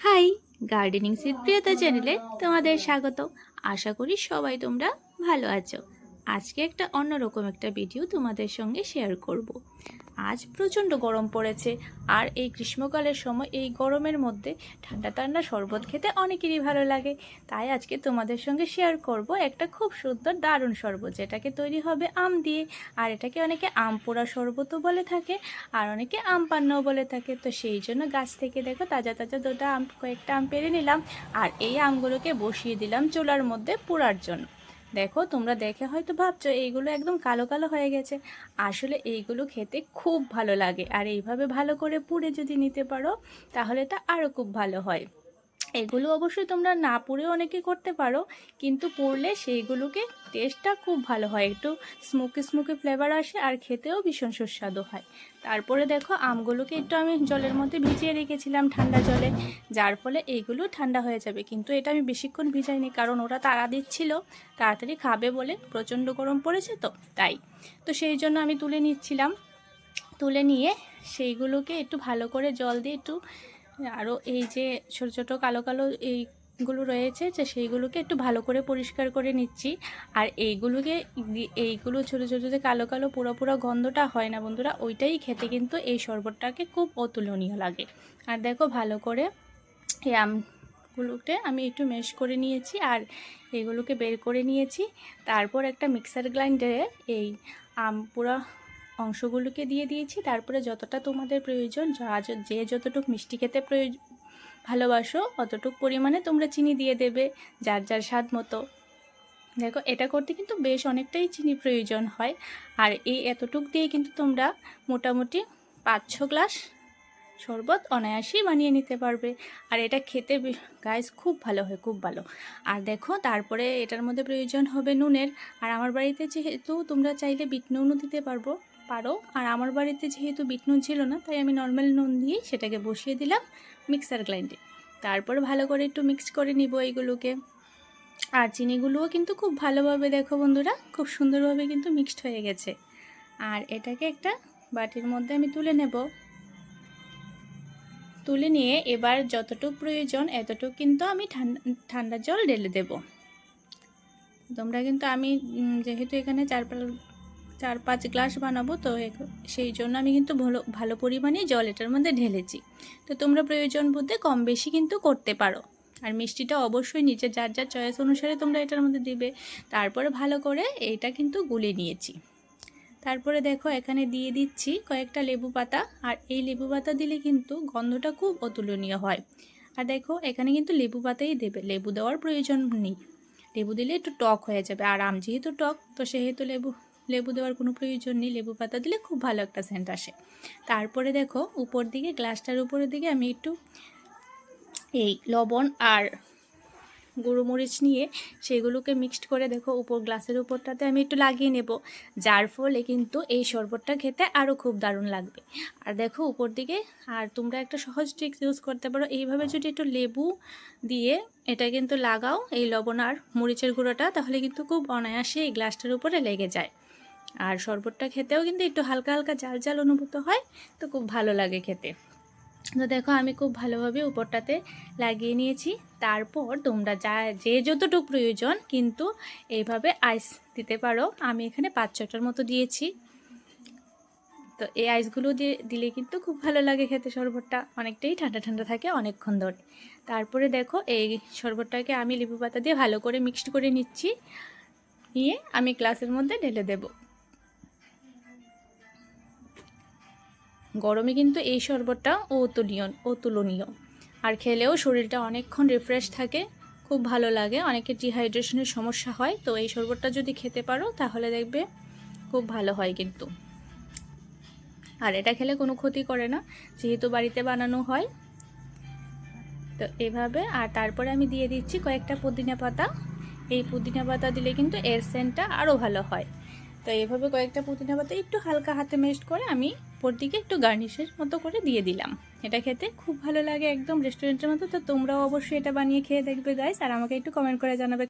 High gardening সিপ্রিয়তা চ্যানেলে তোমাদের স্বাগত আশা করি সবাই তোমরা ভালো আছো আজকে একটা অন্যরকম একটা ভিডিও তোমাদের সঙ্গে শেয়ার করব। আজ প্রচণ্ড গরম পড়েছে। আর এই গ্রীষ্মকালের সময় এই গরমের মধ্যে ঠান্ডা ঠান্ডা শরবত খেতে অনেকেরই ভালো লাগে। তাই আজকে তোমাদের সঙ্গে শেয়ার করব একটা খুব সুন্দর দারুণ শরবত, যেটাকে তৈরি হবে আম দিয়ে। আর এটাকে অনেকে আম পোড়া শরবতও বলে থাকে, আর অনেকে আম পান্নাও বলে থাকে। তো সেই জন্য গাছ থেকে দেখো তাজা তাজা দুটা আম, কয়েকটা আম পেরে নিলাম। আর এই আমগুলোকে বসিয়ে দিলাম চুলার মধ্যে পোড়ার জন্য। দেখো, তোমরা দেখে হয়তো ভাবছ, এইগুলো একদম কালো কালো হয়ে গেছে। আসলে এইগুলো খেতে খুব ভালো লাগে। আর এইভাবে ভালো করে পুড়ে যদি নিতে পারো, তাহলে তা আরও খুব ভালো হয়। এগুলো অবশ্যই তোমরা না পুড়ে অনেকে করতে পারো, কিন্তু পুড়লে সেইগুলোকে টেস্টটা খুব ভালো হয়, একটু স্মোকি স্মোকি ফ্লেভার আসে আর খেতেও ভীষণ সুস্বাদু হয়। তারপরে দেখো আমগুলোকে একটু আমি জলের মধ্যে ভিজিয়ে রেখেছিলাম ঠান্ডা জলে, যার ফলে এইগুলো ঠান্ডা হয়ে যাবে। কিন্তু এটা আমি বেশিক্ষণ ভিজাইনি, কারণ ওরা তাড়া দিচ্ছিল, তাড়াতাড়ি খাবে বলে প্রচণ্ড গরম পড়েছে তো, তাই। তো সেই জন্য আমি তুলে নিচ্ছিলাম। তুলে নিয়ে সেইগুলোকে একটু ভালো করে জল দিয়ে একটু আরও এই যে ছোট ছোট কালো কালো এইগুলো রয়েছে, যে সেইগুলোকে একটু ভালো করে পরিষ্কার করে নিচ্ছি। আর এইগুলোকে এইগুলো ছোটো ছোটো যে কালো কালো পুরো পুরো গন্ধটা হয় না বন্ধুরা, ওইটাই খেতে কিন্তু এই শরবতটাকে খুব অতুলনীয় লাগে। আর দেখো ভালো করে এই আমগুলোকে আমি একটু মেশ করে নিয়েছি আর এগুলোকে বের করে নিয়েছি। তারপর একটা মিক্সার গ্রাইন্ডারে এই আম পুরো অংশগুলোকে দিয়ে দিয়েছি। তারপরে যতটা তোমাদের প্রয়োজন, যা যতটুক মিষ্টি খেতে প্রয়োজন ভালোবাসো, অতটুকু পরিমাণে তোমরা চিনি দিয়ে দেবে, যার যার স্বাদ মতো। দেখো, এটা করতে কিন্তু বেশ অনেকটাই চিনি প্রয়োজন হয়। আর এই এতটুক দিয়ে কিন্তু তোমরা মোটামুটি পাঁচ ছ গ্লাস শরবত অনায়াসেই বানিয়ে নিতে পারবে। আর এটা খেতে গাইস খুব ভালো হয়, খুব ভালো। আর দেখো, তারপরে এটার মধ্যে প্রয়োজন হবে নুনের। আর আমার বাড়িতে যেহেতু তোমরা চাইলে বিট নুনও দিতে পারব। পারো। আর আমার বাড়িতে যেহেতু বিট নুন ছিল না, তাই আমি নর্মাল নুন দিয়ে সেটাকে বসিয়ে দিলাম মিক্সার গ্রাইন্ডে তারপর ভালো করে একটু মিক্স করে নিব এইগুলোকে আর চিনিগুলোও কিন্তু খুব ভালোভাবে দেখো বন্ধুরা, খুব সুন্দরভাবে কিন্তু মিক্সড হয়ে গেছে। আর এটাকে একটা বাটির মধ্যে আমি তুলে নেব। তুলে নিয়ে এবার যতটুকু প্রয়োজন এতটুকু কিন্তু আমি ঠান্ডা ঠান্ডা জল ঢেলে দেব। তোমরা কিন্তু আমি যেহেতু এখানে চার চার পাঁচ গ্লাস বানাবো, তো সেই জন্য আমি কিন্তু ভালো ভালো পরিমাণে জল এটার মধ্যে ঢেলেছি। তো তোমরা প্রয়োজন বোধে কম বেশি কিন্তু করতে পারো। আর মিষ্টিটা অবশ্যই নিজের যার যার চয়েস অনুসারে তোমরা এটার মধ্যে দিবে। তারপরে ভালো করে এইটা কিন্তু গুলে নিয়েছি। তারপরে দেখো, এখানে দিয়ে দিচ্ছি কয়েকটা লেবু পাতা। আর এই লেবু পাতা দিলে কিন্তু গন্ধটা খুব অতুলনীয় হয়। আর দেখো, এখানে কিন্তু লেবু পাতাই দেবে। লেবু দেওয়ার প্রয়োজন নেই। লেবু দিলে একটু টক হয়ে যাবে। আর আম যেহেতু টক, তো সেহেতু লেবু লেবু দেওয়ার কোনো প্রয়োজন নেই। লেবু পাতা দিলে খুব ভালো একটা সেন্ট আসে। তারপরে দেখো, উপর দিকে গ্লাসটার উপরের দিকে আমি একটু এই লবণ আর গুঁড়োমরিচ নিয়ে সেগুলোকে মিক্সড করে দেখো, উপর গ্লাসের উপরটাতে আমি একটু লাগিয়ে নেব। যার ফলে কিন্তু এই শরবতটা খেতে আরও খুব দারুণ লাগবে। আর দেখো, উপর দিকে, আর তোমরা একটা সহজ ট্রিক্স ইউজ করতে পারো। এইভাবে যদি একটু লেবু দিয়ে এটা কিন্তু লাগাও, এই লবণ আর মরিচের গুঁড়োটা, তাহলে কিন্তু খুব অনায়াসে এই গ্লাসটার উপরে লেগে যায়। আর শরবতটা খেতেও কিন্তু একটু হালকা হালকা জাল জাল অনুভূত হয়, তো খুব ভালো লাগে খেতে। তো দেখো, আমি খুব ভালোভাবে উপরটাতে লাগিয়ে নিয়েছি। তারপর তোমরা যা, যে যতটুকু প্রয়োজন কিন্তু এইভাবে আইস দিতে পারো। আমি এখানে পাঁচ ছটার মতো দিয়েছি। তো এই আইসগুলো দিয়ে দিলে কিন্তু খুব ভালো লাগে খেতে শরবতটা। অনেকটাই ঠান্ডা ঠান্ডা থাকে অনেকক্ষণ ধরে। তারপরে দেখো, এই শরবতটাকে আমি লেবু পাতা দিয়ে ভালো করে মিক্সড করে নিচ্ছি। নিয়ে আমি গ্লাসের মধ্যে ঢেলে দেবো। গরমে কিন্তু এই শরবতটা অতুলনীয় অতুলনীয়। আর খেলেও শরীরটা অনেকক্ষণ রিফ্রেশ থাকে, খুব ভালো লাগে, অনেকের ডিহাইড্রেশনের সমস্যা হয়, তো এই শরবতটা যদি খেতে পারো, তাহলে দেখবে খুব ভালো হয় কিন্তু। আর এটা খেলে কোনো ক্ষতি করে না, যেহেতু বাড়িতে বানানো হয়। তো এভাবে, আর তারপরে আমি দিয়ে দিচ্ছি কয়েকটা পুদিনা পাতা। এই পুদিনা পাতা দিলে কিন্তু এর সেন্টটা আরও ভালো হয়। তো এইভাবে কয়েকটা পুদিনা পাতা একটু হালকা হাতে মেস্ট করে আমি উপর দিকে একটু গার্নিশের মতো করে দিয়ে দিলাম। এটা খেতে খুব ভালো লাগে একদম রেস্টুরেন্টের মতো, তো তোমরাও অবশ্যই এটা বানিয়ে খেয়ে দেখবে গাইস আর আমাকে একটু কমেন্ট করে জানাবে